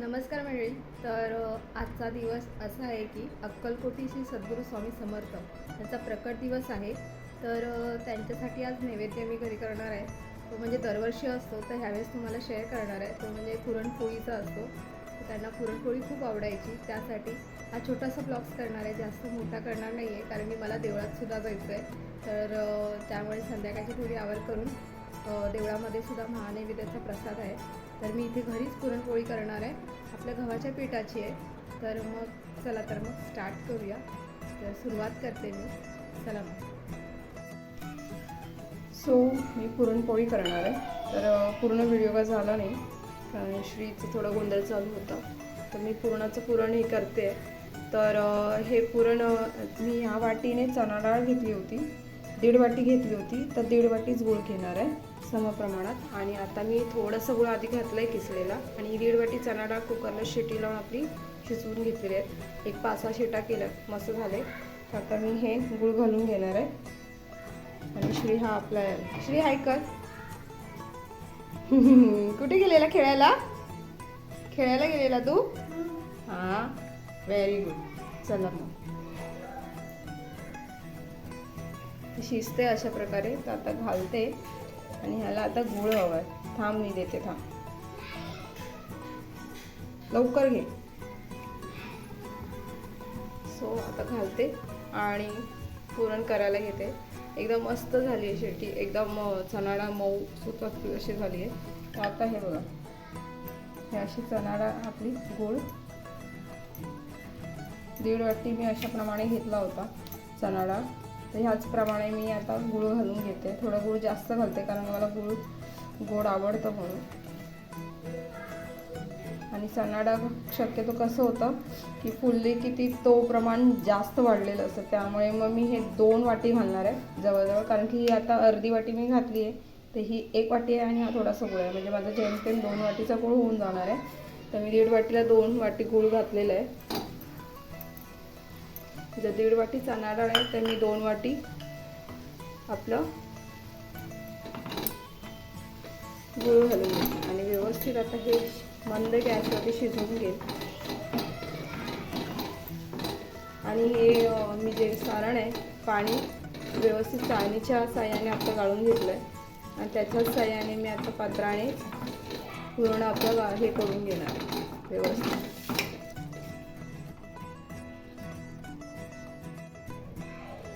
नमस्कार मंडळी. तर आजचा दिवस असा आहे की अक्कलकोटी श्री सद्गुरू स्वामी समर्थ यांचा प्रकट दिवस आहे. तर त्यांच्यासाठी आज नैवेद्य मी घरी करणार आहे. तो म्हणजे दरवर्षी असतो तर ह्यावेळेस तुम्हाला शेअर करणार आहे. तो म्हणजे पुरणपोळीचा असतो. त्यांना पुरणपोळी खूप आवडायची. त्यासाठी हा छोटासा ब्लॉग्स करणार आहे. जास्त मोठा करणार नाही आहे कारण की मला देवळातसुद्धा जायचं आहे तर त्यामुळे संध्याकाळची थोडी आवड करून देवळामध्ये सुद्धा महानैवेद्याचा प्रसाद आहे. तर मी इथे घरीच पुरणपोळी करणार आहे. आपल्या गव्हाच्या पिठाची आहे. तर मग चला तर मग स्टार्ट करूया. तर सुरुवात करते मी. चला मग. सो मी पुरणपोळी करणार आहे. तर पूर्ण व्हिडिओ का झाला नाही. कारण श्रीचं थोडा गोंधळ चालू होता. तर मी पुरणाचं पुरण हे करते. तर हे पुरण मी ह्या वाटीने चणा डाळ घेतली होती. दीड वाटी घेतली होती तर दीड वाटीच गूळ घेणार आहे समप्रमाणात आणि आता मी थोडंसं गूळ आधी घातलं आहे किसलेला. आणि दीड वाटी चणा डाळ कुकरला शिटी लावून आपली शिजवून घेतलेली आहेत. एक पाच सहा शिटा केल्या मस्त झाले. तर आता मी हे गूळ घालून घेणार आहे. आणि श्री हा आपला श्री हाय कर. कुठे गेलेला खेळायला? खेळायला गेलेला तू? हा व्हेरी गुड चला मग. शिजते अशा प्रकारे तर आता घालते. आणि ह्याला आता गुळ आहे थांब मी देते थांब. लवकर घे. सो आता घालते आणि पुरण करायला घेते. एकदम मस्त झाली आहे शेवटी. एकदम चणाडा मऊ सुतत अशी झाली आहे. तर आता हे बघा. हे अशी चणाडा आपली गोळ. दीड वाटी मी अशा प्रमाणे घेतला होता चणाडा. तर ह्याचप्रमाणे मी आता गूळ घालून घेते. थोडं गूळ जास्त घालते कारण मला गूळ गोड आवडतं म्हणून. आणि चणा शक्यतो कसं होतं की फुलले की ती तो प्रमाण जास्त वाढलेलं असतं. त्यामुळे मग मी हे दोन वाटी घालणार आहे जवळजवळ. कारण की ही आता अर्धी वाटी मी घातली आहे. तर ही एक वाटी आहे आणि हा थोडासा गुळ आहे. म्हणजे माझं जेमतेम दोन वाटीचा गुळ होऊन जाणार आहे. तर मी दीड वाटीला दोन वाटी गुळ घातलेला आहे. जर दीड वाटी चणा डाळ आहे तर मी दोन वाटी आपलं गुळ घालून घेईन आणि व्यवस्थित आता हे मंद गॅसवरती शिजवून घेईल. आणि हे मी जे सारण आहे पाणी व्यवस्थित चाळणीच्या साह्याने आपलं गाळून घेतलं आहे आणि त्याच्याच साह्याने मी आता पात्राने पूर्ण आपलं गा- हे करून घेणार व्यवस्थित.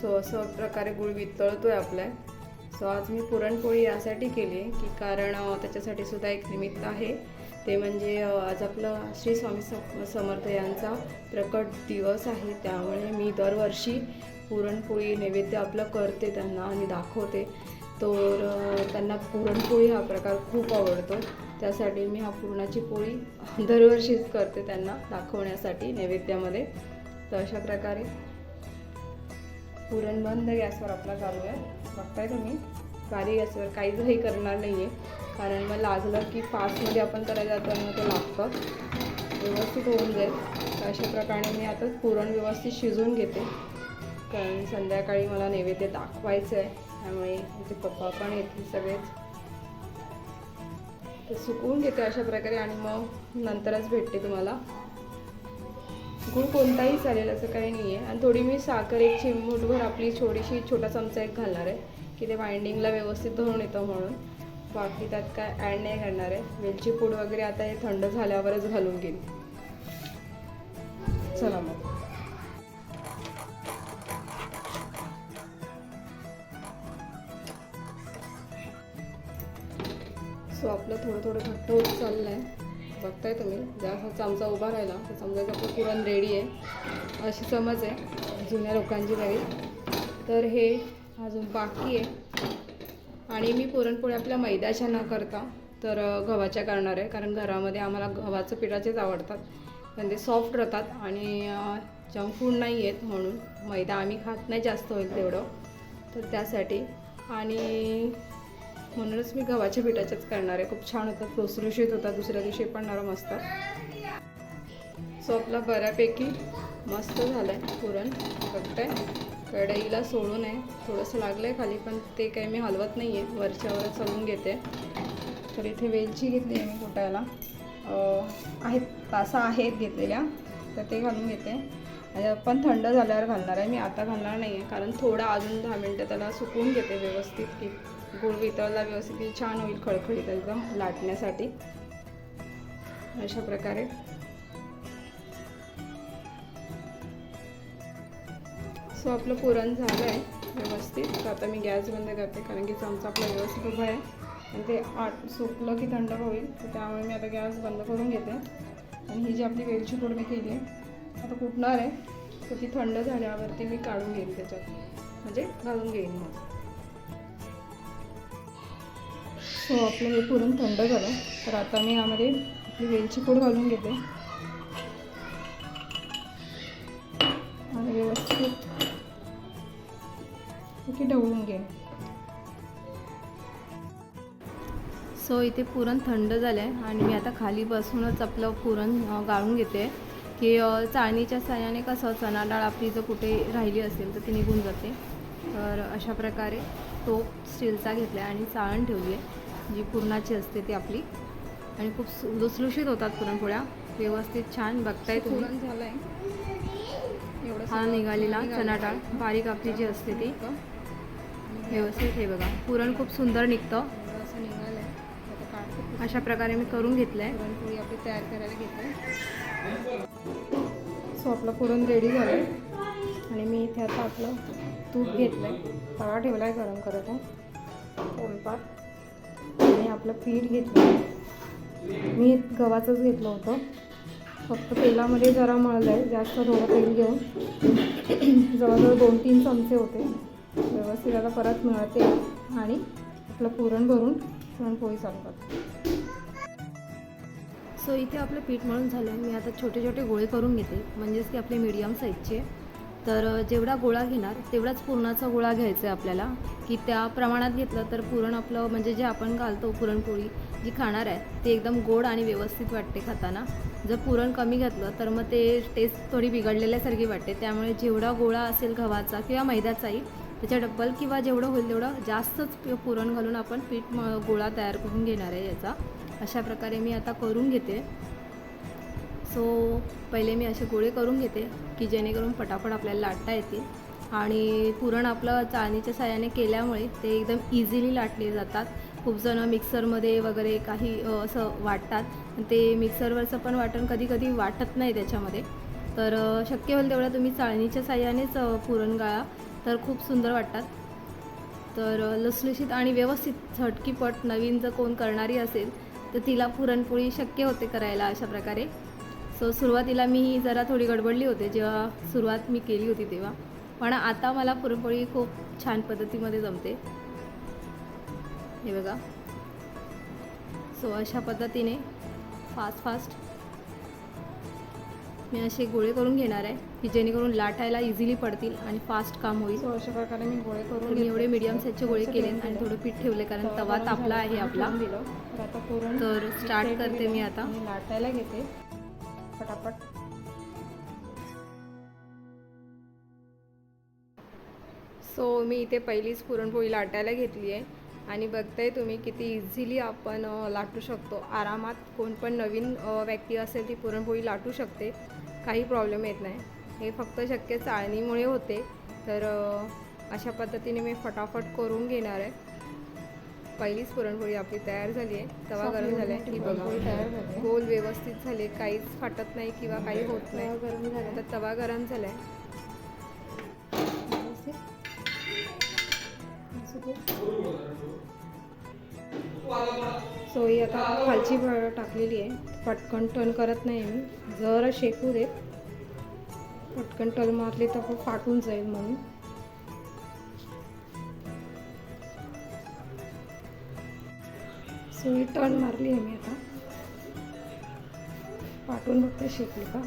सो असं प्रकारे गुळ वितळतो आहे आपला सो आज मी पुरणपोळी यासाठी केली आहे की कारण त्याच्यासाठी सुद्धा एक निमित्त आहे. ते म्हणजे आज आपलं श्री स्वामी सम समर्थ यांचा प्रकट दिवस आहे. त्यामुळे मी दरवर्षी पुरणपोळी नैवेद्य आपलं करते त्यांना आणि दाखवते. तर त्यांना पुरणपोळी हा प्रकार खूप आवडतो. त्यासाठी मी हा पुरणाची पोळी दरवर्षीच करते त्यांना दाखवण्यासाठी नैवेद्यामध्ये. तर अशा प्रकारे पुरण बंद गॅसवर आपला चालू आहे. बघताय तुम्ही? बारीक गॅसवर. काहीच हे करणार नाही आहे कारण मग लागलं की फास्टमध्ये आपण करायला जातो मग ते लागतं. व्यवस्थित होऊन जाईल. तर अशा प्रकारे मी आता पुरण व्यवस्थित शिजवून घेते. कारण संध्याकाळी मला नैवेद्य दाखवायचं आहे त्यामुळे माझे पप्पा पण येतील सगळेच. तर सुकवून घेते अशा प्रकारे आणि मग नंतरच भेटते तुम्हाला. गूळ कोणताही चालेल असं काही नाही आहे. आणि थोडी मी साखर एक चिमूटभर आपली छोटीशी छोटा चमचा एक घालणार आहे की ते बाइंडिंगला व्यवस्थित धरून येतं म्हणून. बाकी त्यात काय ॲड नाही करणार आहे. वेलची पूड वगैरे आता हे थंड झाल्यावरच घालून घेईन. चला मग. सो आपलं थोडं थोडं घट्ट होत चाललं आहे बघताय तुम्ही. जर चमचा उभा राहिला तर समजायचं आपलं पुरण रेडी आहे. अशी समज आहे जुन्या लोकांची तरी. तर हे अजून बाकी आहे. आणि मी पुरणपोळी आपल्या मैद्याच्या न करता तर गव्हाच्या करणार आहे. कारण घरामध्ये आम्हाला गव्हाचं पिठाचेच आवडतात. पण ते सॉफ्ट राहतात आणि जंक फूड नाही आहेत म्हणून मैदा आम्ही खात नाही जास्त होईल तेवढं. तर त्यासाठी. आणि म्हणूनच मी गव्हाच्या पिठाच्याच करणार आहे. खूप छान होतात लुसलुशीत होतात दुसऱ्या दिवशी पण नरम असतात. सो आपला बऱ्यापैकी मस्त झालं आहे पुरण. फक्त कढईला सोडून आहे. थोडंसं लागलं आहे खाली पण ते काही मी हलवत नाही आहे वरच्यावर चलून घेते. तर इथे वेलची घेतली आहे मी कुटायला. आहेत तासा आहेत घेतलेल्या. तर ते घालून घेते. पण थंड झाल्यावर घालणार आहे. मी आता घालणार नाही आहे कारण थोडं अजून दहा मिनटं त्याला सुकवून घेते व्यवस्थित की गुळ वितळला व्यवस्थित छान होईल खळखळीत एकदम लाटण्यासाठी. अशा प्रकारे. सो आपलं पुरण झालं आहे व्यवस्थित. तर आता मी गॅस बंद करते कारण की चमचा आपला व्यवस्थित उभा आहे. आणि ते आट सुकलं की थंड होईल तर त्यामुळे मी आता गॅस बंद करून घेते. आणि ही जी आपली वेलची पूड मी केली आहे आता कुटणार आहे तर ती थंड झाल्यावरती मी काढून घेईन त्याच्यात. म्हणजे घालून घेईन मग. सो आपलं हे पुरण थंड झालं. तर आता मी यामध्ये आपली वेलची पूड घालून घेते. आणि व्यवस्थित की ढवळून घे सो इथे पुरण थंड झालं आहे आणि मी आता खाली बसूनच आपलं पुरण गाळून घेते. की चाळणीच्या साह्याने कसं चणा डाळ आपली जर कुठे राहिली असेल तर ती निघून जाते. तर अशा प्रकारे तो स्टीलचा घेतला आहे आणि चाळण ठेवली आहे. जी पुरणाची असते ती आपली. आणि खूप लुसलुशीत होतात पुरणपोळ्या. व्यवस्थित छान बघताय तुम्ही. पुरण झालं आहे एवढं हा निघालेला निघालं. चणा डाळ बारीक आपली जी असते ती. व्यवस्थित हे बघा. पुरण खूप सुंदर निघतं. असं निघालं आहे अशा प्रकारे मी करून घेतलं आहे पुरणपोळी आपली तयार करायला घेते सो आपलं पुरण रेडी झालं आहे आणि मी इथे आता आपलं तूप घेतलं आहे तवा ठेवला आहे गरम करत आहे. पोलपाट आणि आपलं पीठ घेतलं. मी गव्हाचंच घेतलं होतं. फक्त तेलामध्ये जरा मळलं आहे जास्त थोडं तेल घेऊन. जवळजवळ दोन तीन चमचे होते. व्यवस्थित आता परत मिळते. आणि आपलं पुरण भरून पुरणपोळी चालू करते. सो इथे आपलं पीठ मळून झालं मी आता छोटे छोटे गोळे करून घेते. म्हणजेच की आपले मीडियम साईजचे तर जेवढा गोळा घेणार तेवढाच पुरणाचा गोळा घ्यायचा आहे आपल्याला. की त्या प्रमाणात घेतलं तर पुरण आपलं म्हणजे जे आपण घालतो पुरणपोळी जी खाणार आहे ते एकदम गोड आणि व्यवस्थित वाटते खाताना. जर पुरण कमी घातलं तर मग ते टेस्ट थोडी बिघडलेल्यासारखी वाटते. त्यामुळे जेवढा गोळा असेल गव्हाचा किंवा मैद्याचाही त्याच्या डब्बल किंवा जेवढं होईल तेवढं जास्तच पुरण घालून आपण पीठ म- गोळा तयार करून घेणार आहे याचा. अशा प्रकारे मी आता करून घेते. सो पहिले मी असे गोळे करून घेते की जेणेकरून पटापट आपल्याला लाटता येतील. आणि पुरण आपलं चाळणीच्या साह्याने केल्यामुळे ते एकदम इझिली लाटले जातात. खूप जणं मिक्सरमध्ये वगैरे काही असं वाटतात. ते मिक्सरवरचं पण वाटण कधी कधी वाटत नाही त्याच्यामध्ये. तर शक्य होईल तेवढं तुम्ही चाळणीच्या साह्यानेच पुरण गाळा. तर खूप सुंदर वाटतात. तर लसलुशीत आणि व्यवस्थित झटकीपट नवीन जर कोण करणारी असेल तर तिला पुरणपोळी शक्य होते करायला अशा प्रकारे. सो सुरुवातीला मी जरा थोडी गडबडली होते जेव्हा सुरुवात मी केली होती तेव्हा पण आता मला पुरणपोळी खूप छान पद्धतीमध्ये जमते हे बघा सो अशा पद्धतीने फास्ट फास्ट मी असे गोळे करून घेणार आहे की जेणेकरून लाटायला इझिली पडतील आणि फास्ट काम होईल सो अशा प्रकारे मी गोळे करून मी. एवढे मीडियम साईजचे गोळे केले आणि. थोडं पीठ ठेवले कारण तवा तापला आहे आपला. तर स्टार्ट करते मी. आता लाटायला घेते पटापट सो मी इथे पहिलीच पुरणपोळी लाटायला घेतली आहे. आणि बघताय तुम्ही किती इझिली आपण लाटू शकतो. आरामात कोण पण नवीन व्यक्ती असेल ती पुरणपोळी लाटू शकते. काही प्रॉब्लेम येत नाही. हे फक्त शक्य चाळणीमुळे होते. तर अशा पद्धतीने मी फटाफट करून घेणार आहे. पहिलीच पुरणपोळी आपली तयार झाली आहे. तवा गरम झाला आहे. ही बघा. तयार झाली आहे. गोल व्यवस्थित झाले काहीच फाटत नाही किंवा काही होत नाही. गरम झाला. आता तवा गरम झाला आहे. सो ही आता खालची भ- टाकलेली आहे. पटकन टर्न करत नाही मी. जरा शेकू देत पटकन टर्न मारली तर फाटून जाईल म्हणून. सो ही टर्न मारली आहे मी आता. पाठवून बघते शेकली का?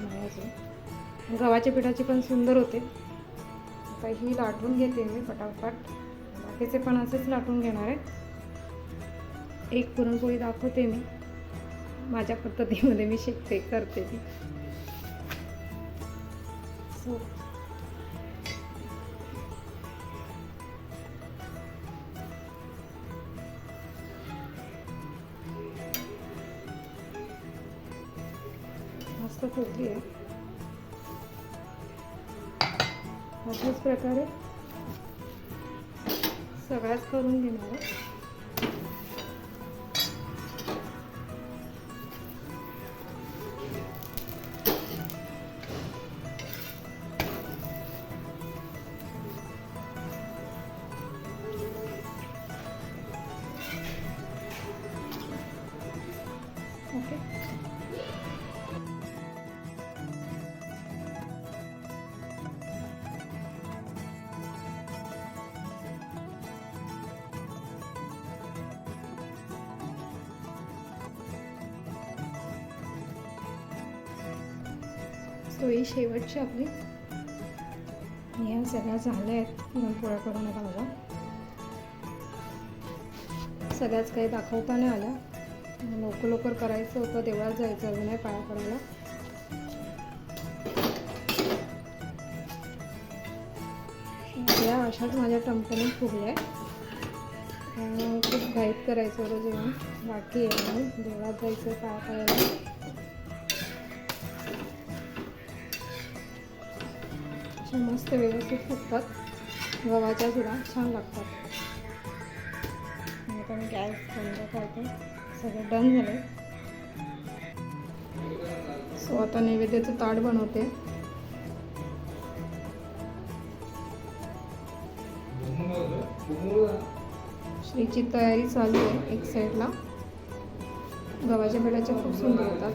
नाही अजून. गव्हाच्या पिठाची पण सुंदर होते. आता ही लाटून घेते मी पटापट. बाकीचे पण असेच लाटून घेणार आहे. एक पुरणपोळी दाखवते मी. माझ्या पद्धतीमध्ये मी शिकते करते ती. सो फुटली आहे अशाच प्रकारे सगळ्याच करून घेणार. ओके ही शेवटची आपली. ह्या सगळ्या झाल्या आहेत. पुरणपोळ्या करून आता माझ्या सगळ्याच काही दाखवता नाही आल्या लवकर लवकर करायचं होतं. देवळात जायचं अजून आहे पाया पडायला. या अशाच माझ्या टमटमीत फुगल्या खूप घाईत करायचं होतं जेवण बाकी आहे म्हणून देवळात जायचं पाया पडायला. असे मस्त व्यवस्थित फुटतात. गव्हाच्या सुद्धा छान लागतात. आता मी गॅस बंद करते. सगळं डन झालं. सो आता नैवेद्याचं ताट बनवते. श्रीची तयारी चालू आहे एक साईडला. गव्हाच्या पिठाच्या खूप सुंदर होतात.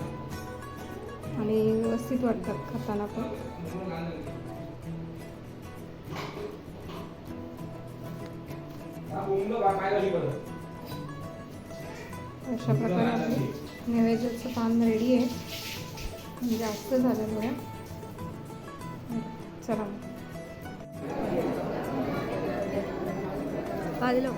आणि व्यवस्थित वाटतात खाताना पण. अशा प्रकारे आपलं नैवेद्याचं पान रेडी आहे. म्हणजे जास्त झालं बघा चला. आलेलो.